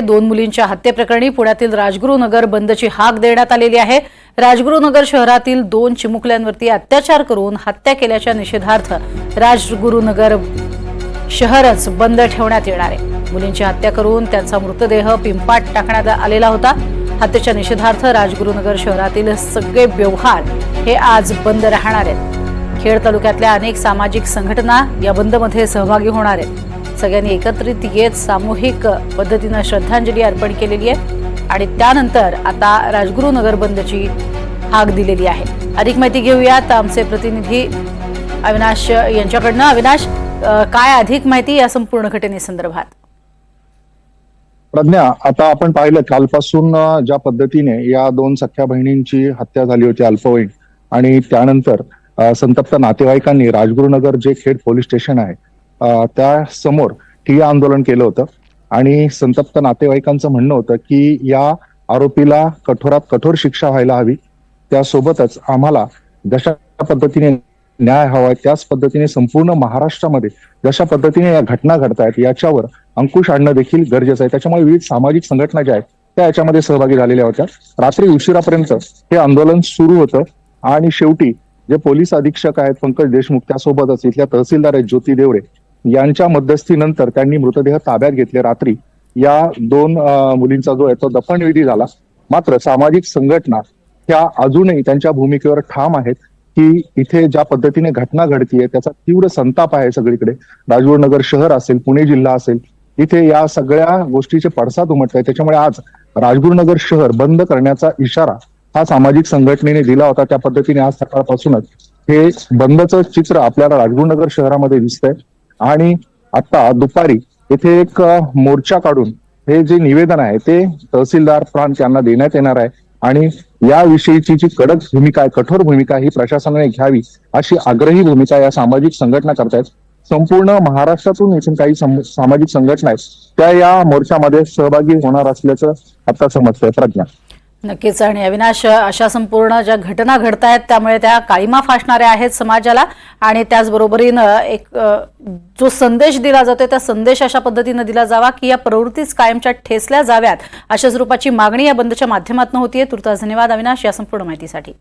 दोन मुलींच्या हत्येप्रकरणी पुण्यातील राजगुरुनगर बंदची हाक देण्यात आलेली आहे. राजगुरुनगर शहरातील दोन चिमुकल्यांवरती अत्याचार करून हत्या केल्याच्या निषेधार्थ राजगुरुनगर शहरच बंद ठेवण्यात येणार आहे. मुलींची हत्या करून त्यांचा मृतदेह पिंपाट टाकण्यात आलेला होता. हत्येच्या निषेधार्थ राजगुरुनगर शहरातील सगळे व्यवहार हे आज बंद राहणार आहेत. खेड तालुक्यातल्या अनेक सामाजिक संघटना या बंदमध्ये सहभागी होणार आहेत. सगळ्यांनी एकत्रित येत सामूहिक पद्धतीनं श्रद्धांजली अर्पण केलेली आहे. आणि त्यानंतर आता राजगुरुनगर बंदची हाक दिलेली आहे. अधिक माहिती घेऊयात आमचे प्रतिनिधी अविनाश यांच्याकडनं. अविनाश काय अधिक माहिती या संपूर्ण घटनेसंदर्भात? प्रज्ञा आता आपण पाहिलं कालपासून ज्या पद्धतीने या दोन सख्या बहिणींची हत्या झाली होती अल्पवयीन आणि त्यानंतर संतप्त नातेवाईकांनी राजगुरुनगर जे खेड पोलीस स्टेशन आहे त्या समोर ठिय्या आंदोलन केलं होतं. आणि संतप्त नातेवाईकांचं म्हणणं होतं की या आरोपीला कठोरात कठोर शिक्षा व्हायला हवी. त्यासोबतच आम्हाला जशा पद्धतीने न्याय हवाय त्याच पद्धतीने संपूर्ण महाराष्ट्रामध्ये जशा पद्धतीने या घटना घडतायत याच्यावर अंकुश आणणं देखील गरजेचं आहे. त्याच्यामुळे विविध सामाजिक संघटना ज्या आहेत त्या याच्यामध्ये सहभागी झालेल्या होत्या. रात्री उशिरापर्यंत हे आंदोलन सुरू होतं. आणि शेवटी जे पोलीस अधीक्षक आहेत पंकज देशमुख त्यासोबतच इथल्या तहसीलदार आहेत ज्योती देवरे यांच्या मध्यस्थीनंतर त्यांनी मृतदेह ताब्यात घेतले रात्री. या दोन मुलींचा जो आहे तो दफनविधी झाला. मात्र सामाजिक संघटना ह्या अजूनही त्यांच्या भूमिकेवर ठाम आहेत की इथे ज्या पद्धतीने घटना घडतीये त्याचा तीव्र संताप आहे सगळीकडे. राजगुरुनगर शहर असेल पुणे जिल्हा असेल इथे या सगळ्या गोष्टीचे पडसाद उमटत आहे त्याच्यामुळे आज राजगुरुनगर शहर बंद करण्याचा इशारा हा सामाजिक संघटनेने दिला होता. त्या पद्धतीने आज सकाळपासूनच हे बंदचं चित्र आपल्याला राजगुरुनगर शहरामध्ये दिसतंय. आणि आता दुपारी इथे एक मोर्चा काढून हे जे निवेदन आहे ते तहसीलदार प्रांत यांना देण्यात येणार आहे. आणि याविषयीची जी कडक भूमिका आहे कठोर भूमिका ही प्रशासनाने घ्यावी अशी आग्रही भूमिका या सामाजिक संघटना करतायत संपूर्ण महाराष्ट्रातून इथून काही सामाजिक संघटना आहेत त्या या मोर्चामध्ये सहभागी होणार असल्याचं आता समजतंय प्रज्ञा. नक्कीच. आणि अविनाश अशा संपूर्ण ज्या घटना घडत आहेत त्यामुळे त्या काळीमा फासणाऱ्या आहेत समाजाला. आणि त्याचबरोबरीनं एक जो संदेश दिला जातोय त्या संदेश अशा पद्धतीनं दिला जावा की या प्रवृत्तीच कायमच्या ठेसल्या जाव्यात अशा स्वरूपाची मागणी या बंदच्या माध्यमातून होतीये. तुर्तास धन्यवाद अविनाश या संपूर्ण माहितीसाठी.